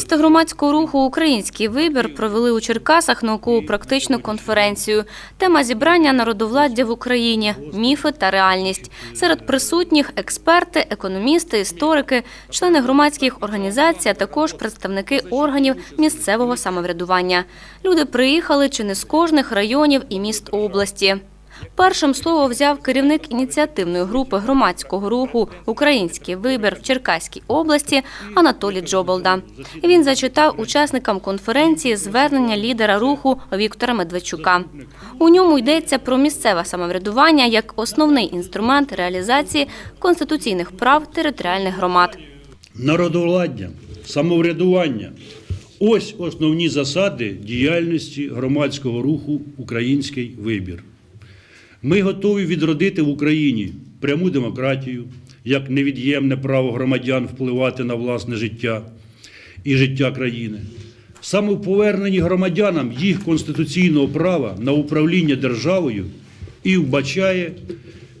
Активісти громадського руху Український вибір провели у Черкасах науково-практичну конференцію. Тема зібрання народовладдя в Україні міфи та реальність. Серед присутніх експерти, економісти, історики, члени громадських організацій, а також представники органів місцевого самоврядування. Люди приїхали чи не з кожних районів і міст області. Першим слово взяв керівник ініціативної групи громадського руху Український вибір в Черкаській області Анатолій Джоболда. Він зачитав учасникам конференції звернення лідера руху Віктора Медведчука. У ньому йдеться про місцеве самоврядування як основний інструмент реалізації конституційних прав територіальних громад. Народовладдя, самоврядування ось основні засади діяльності громадського руху Український вибір. Ми готові відродити в Україні пряму демократію як невід'ємне право громадян впливати на власне життя і життя країни. Саме в поверненні громадянам їх конституційного права на управління державою і вбачає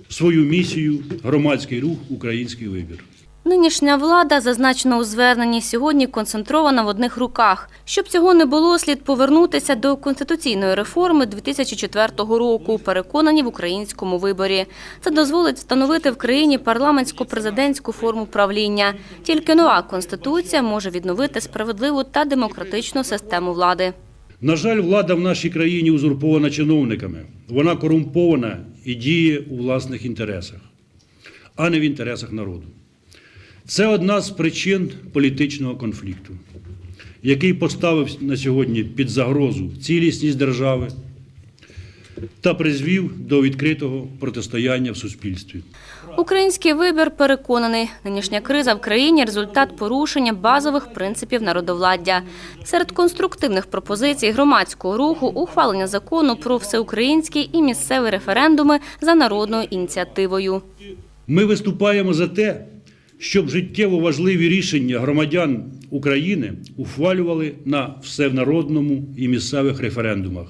свою місію громадський рух Український вибір. Нинішня влада, зазначена у зверненні, сьогодні концентрована в одних руках. Щоб цього не було, слід повернутися до конституційної реформи 2004 року, переконані в українському виборі. Це дозволить встановити в країні парламентсько-президентську форму правління. Тільки нова конституція може відновити справедливу та демократичну систему влади. На жаль, влада в нашій країні узурпована чиновниками. Вона корумпована і діє у власних інтересах, а не в інтересах народу. Це одна з причин політичного конфлікту, який поставив на сьогодні під загрозу цілісність держави та призвів до відкритого протистояння в суспільстві. Український вибір переконаний, нинішня криза в країні – результат порушення базових принципів народовладдя. Серед конструктивних пропозицій громадського руху – ухвалення закону про всеукраїнський і місцеві референдуми за народною ініціативою. Ми виступаємо за те, щоб життєво важливі рішення громадян України ухвалювали на всенародному і місцевих референдумах.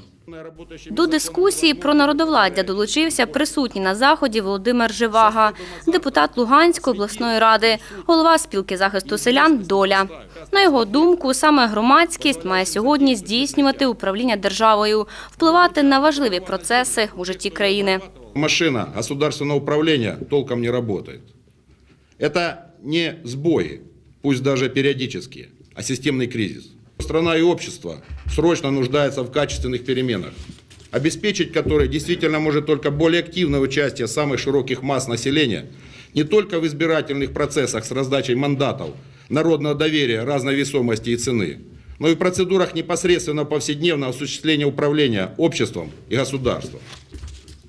До дискусії про народовладдя долучився присутній на заході Володимир Живага, депутат Луганської обласної ради, голова спілки захисту селян Доля. На його думку, саме громадськість має сьогодні здійснювати управління державою, впливати на важливі процеси у житті країни. машина государственного управления толком не работает. Это не сбои, пусть даже периодические, а системный кризис. Страна и общество срочно нуждаются в качественных переменах, обеспечить которые действительно может только более активное участие самых широких масс населения не только в избирательных процессах с раздачей мандатов, народного доверия, разной весомости и цены, но и в процедурах непосредственного повседневного осуществления управления обществом и государством.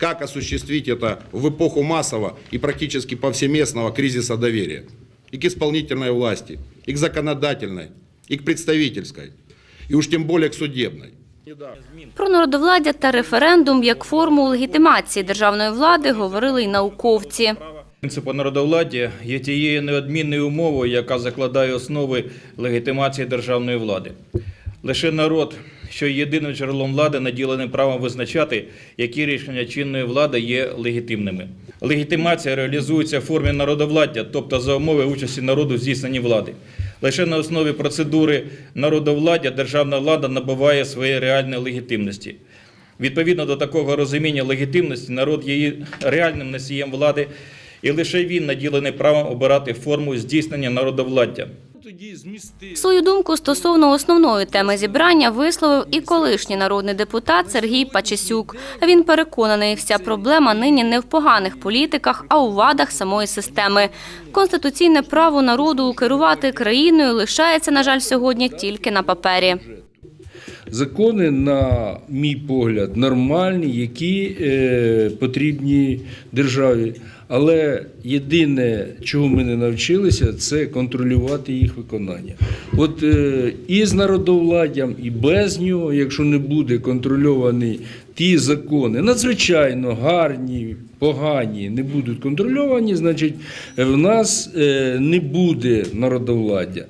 Как осуществить это в эпоху массового и практически повсеместного кризиса доверия и к исполнительной власти, и к законодательной, и к представительской, и уж тем более к судебной. Про народовладдя та референдум як форму легітимації державної влади говорили й науковці. Принцип народовладдя є тією неодмінною умовою, яка закладає основи легітимації державної влади. Лише народ, що єдиним джерелом влади, наділений правом визначати, які рішення чинної влади є легітимними. Легітимація реалізується в формі народовладдя, тобто за умови участі народу в здійсненні влади. Лише на основі процедури народовладдя державна влада набуває своєї реальної легітимності. Відповідно до такого розуміння легітимності, народ є реальним носієм влади, і лише він наділений правом обирати форму здійснення народовладдя. Свою думку стосовно основної теми зібрання висловив і колишній народний депутат Сергій Пачесюк. Він переконаний, вся проблема нині не в поганих політиках, а у вадах самої системи. Конституційне право народу керувати країною лишається, на жаль, сьогодні тільки на папері. Закони, на мій погляд, нормальні, які е, потрібні державі. Але єдине, чого ми не навчилися, це контролювати їх виконання. От е, і з народовладдям, і без нього, якщо не буде контрольовані ті закони, надзвичайно гарні, погані, не будуть контрольовані, значить в нас е, не буде народовладдя.